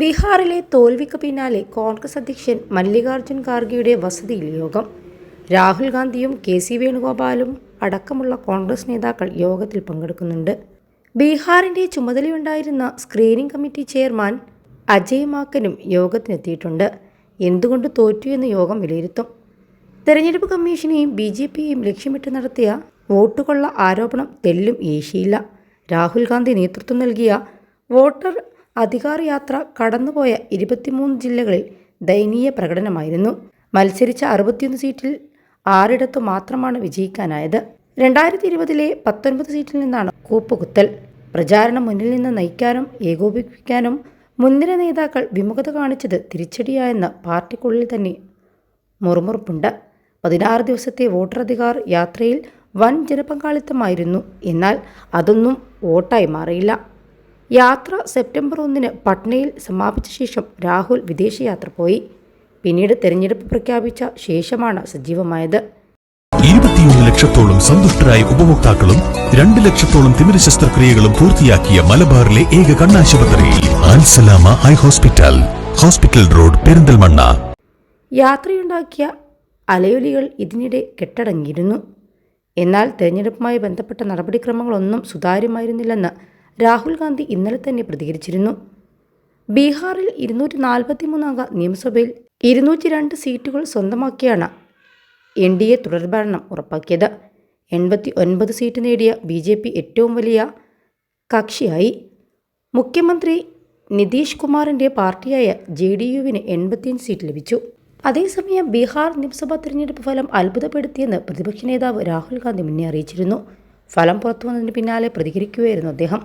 ബീഹാറിലെ തോൽവിക്ക് പിന്നാലെ കോൺഗ്രസ് അധ്യക്ഷൻ മല്ലികാർജുൻ ഖാർഗെയുടെ വസതിയിൽ യോഗം. രാഹുൽ ഗാന്ധിയും കെ സി വേണുഗോപാലും അടക്കമുള്ള കോൺഗ്രസ് നേതാക്കൾ യോഗത്തിൽ പങ്കെടുക്കുന്നുണ്ട്. ബീഹാറിന്റെ ചുമതലയുണ്ടായിരുന്ന സ്ക്രീനിംഗ് കമ്മിറ്റി ചെയർമാൻ അജയ് മാക്കനും യോഗത്തിനെത്തിയിട്ടുണ്ട്. എന്തുകൊണ്ട് തോറ്റു എന്ന് യോഗം വിലയിരുത്തും. തെരഞ്ഞെടുപ്പ് കമ്മീഷനെയും ബി ജെ പിയെയും ലക്ഷ്യമിട്ട് നടത്തിയ വോട്ടുകൊള്ള ആരോപണം തെല്ലും ഏശിയില്ല. രാഹുൽ ഗാന്ധി നേതൃത്വം നൽകിയ വോട്ടർ അധികാർ യാത്ര കടന്നുപോയ ഇരുപത്തിമൂന്ന് ജില്ലകളിൽ ദയനീയ പ്രകടനമായിരുന്നു. മത്സരിച്ച അറുപത്തിയൊന്ന് സീറ്റിൽ ആറിടത്തു മാത്രമാണ് വിജയിക്കാനായത്. രണ്ടായിരത്തി ഇരുപതിലെ പത്തൊൻപത് സീറ്റിൽ നിന്നാണ് കൂപ്പുകുത്തൽ. പ്രചാരണം മുന്നിൽ നിന്ന് നയിക്കാനും ഏകോപിപ്പിക്കാനും മുൻനിര നേതാക്കൾ വിമുഖത കാണിച്ചത് തിരിച്ചടിയായെന്ന് പാർട്ടിക്കുള്ളിൽ തന്നെ മുറുമുറുപ്പുണ്ട്. പതിനാറ് ദിവസത്തെ വോട്ടറധികാർ യാത്രയിൽ വൻ ജനപങ്കാളിത്തമായിരുന്നു. എന്നാൽ അതൊന്നും വോട്ടായി മാറിയില്ല. യാത്ര സെപ്റ്റംബർ ഒന്നിന് പട്നയിൽ സമാപിച്ച ശേഷം രാഹുൽ വിദേശയാത്ര പോയി. പിന്നീട് തെരഞ്ഞെടുപ്പ് പ്രഖ്യാപിച്ച ശേഷമാണ് സജീവമായത്. ഇരുപത്തിയൊന്ന് ലക്ഷത്തോളം സന്തുഷ്ടരായ ഉപഭോക്താക്കളും രണ്ട് ലക്ഷത്തോളം തിമിര ശസ്ത്രക്രിയകളും പൂർത്തിയാക്കിയ മലബാറിലെ ഏക കണ്ണാശുപത്രിയിൽ ആൻസലാമ eye hospital hospital road Perinthalmanna. യാത്രയുണ്ടാക്കിയ അലയൊലികൾ ഇതിനിടെ കെട്ടടങ്ങിയിരുന്നു. എന്നാൽ തെരഞ്ഞെടുപ്പുമായി ബന്ധപ്പെട്ട നടപടിക്രമങ്ങളൊന്നും സുതാര്യമായിരുന്നില്ലെന്ന് രാഹുൽ ഗാന്ധി ഇന്നലെ തന്നെ പ്രതികരിച്ചിരുന്നു. ബീഹാറിൽ ഇരുന്നൂറ്റി നാൽപ്പത്തി മൂന്നംഗ നിയമസഭയിൽ ഇരുന്നൂറ്റി രണ്ട് സീറ്റുകൾ സ്വന്തമാക്കിയാണ് എൻ ഡി എ തുടർഭരണം ഉറപ്പാക്കിയത്. എൺപത്തി ഒൻപത് സീറ്റ് നേടിയ ബി ജെ പി ഏറ്റവും വലിയ കക്ഷിയായി. മുഖ്യമന്ത്രി നിതീഷ് കുമാറിന്റെ പാർട്ടിയായ ജെ ഡി യുവിന് എൺപത്തിയഞ്ച് സീറ്റ് ലഭിച്ചു. അതേസമയം ബീഹാർ നിയമസഭാ തിരഞ്ഞെടുപ്പ് ഫലം അത്ഭുതപ്പെടുത്തിയെന്ന് പ്രതിപക്ഷ നേതാവ് രാഹുൽ ഗാന്ധി മുന്നേ അറിയിച്ചിരുന്നു. ഫലം പുറത്തുവന്നതിന് പിന്നാലെ പ്രതികരിക്കുകയായിരുന്നു അദ്ദേഹം.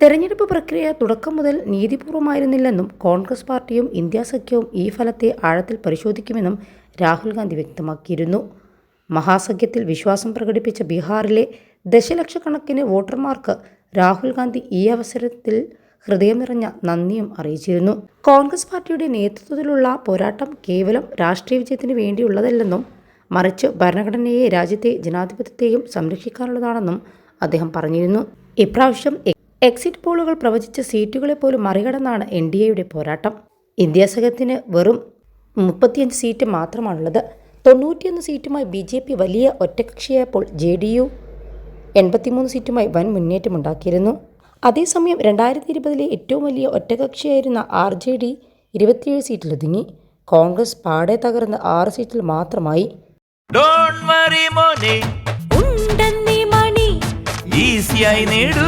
തെരഞ്ഞെടുപ്പ് പ്രക്രിയ തുടക്കം മുതൽ നീതിപൂർവമായിരുന്നില്ലെന്നും കോൺഗ്രസ് പാർട്ടിയും ഇന്ത്യ സഖ്യവും ഈ ഫലത്തെ ആഴത്തിൽ പരിശോധിക്കുമെന്നും രാഹുൽ ഗാന്ധി വ്യക്തമാക്കിയിരുന്നു. മഹാസഖ്യത്തിൽ വിശ്വാസം പ്രകടിപ്പിച്ച ബീഹാറിലെ ദശലക്ഷക്കണക്കിന് വോട്ടർമാർക്ക് രാഹുൽ ഗാന്ധി ഈ അവസരത്തിൽ ഹൃദയമിറഞ്ഞ നന്ദിയും അറിയിച്ചിരുന്നു. കോൺഗ്രസ് പാർട്ടിയുടെ നേതൃത്വത്തിലുള്ള പോരാട്ടം കേവലം രാഷ്ട്രീയ വിജയത്തിന് വേണ്ടിയുള്ളതല്ലെന്നും മറിച്ച് ഭരണഘടനയെ രാജ്യത്തെ ജനാധിപത്യത്തെയും സംരക്ഷിക്കാനുള്ളതാണെന്നും അദ്ദേഹം പറഞ്ഞിരുന്നു. ഇപ്രാവശ്യം എക്സിറ്റ് പോളുകൾ പ്രവചിച്ച സീറ്റുകളെ പോലും മറികടന്നാണ് എൻ ഡി എയുടെ പോരാട്ടം. ഇന്ത്യ സഖ്യത്തിന് വെറും മുപ്പത്തിയഞ്ച് സീറ്റ് മാത്രമാണുള്ളത്. തൊണ്ണൂറ്റിയൊന്ന് സീറ്റുമായി ബി ജെ പി വലിയ ഒറ്റകക്ഷിയായപ്പോൾ ജെ ഡി യു എൺപത്തിമൂന്ന് സീറ്റുമായി വൻ മുന്നേറ്റമുണ്ടാക്കിയിരുന്നു. അതേസമയം രണ്ടായിരത്തി ഇരുപതിലെ ഏറ്റവും വലിയ ഒറ്റകക്ഷിയായിരുന്ന ആർ ജെ ഡി ഇരുപത്തിയേഴ് സീറ്റിലൊതുങ്ങി. കോൺഗ്രസ് പാടെ തകർന്ന് ആറ് സീറ്റിൽ മാത്രമായി. ഡോൺ വറി മോനെ. ഉണ്ടെന്നീ മണി. ഈസിയായി നേടൂ.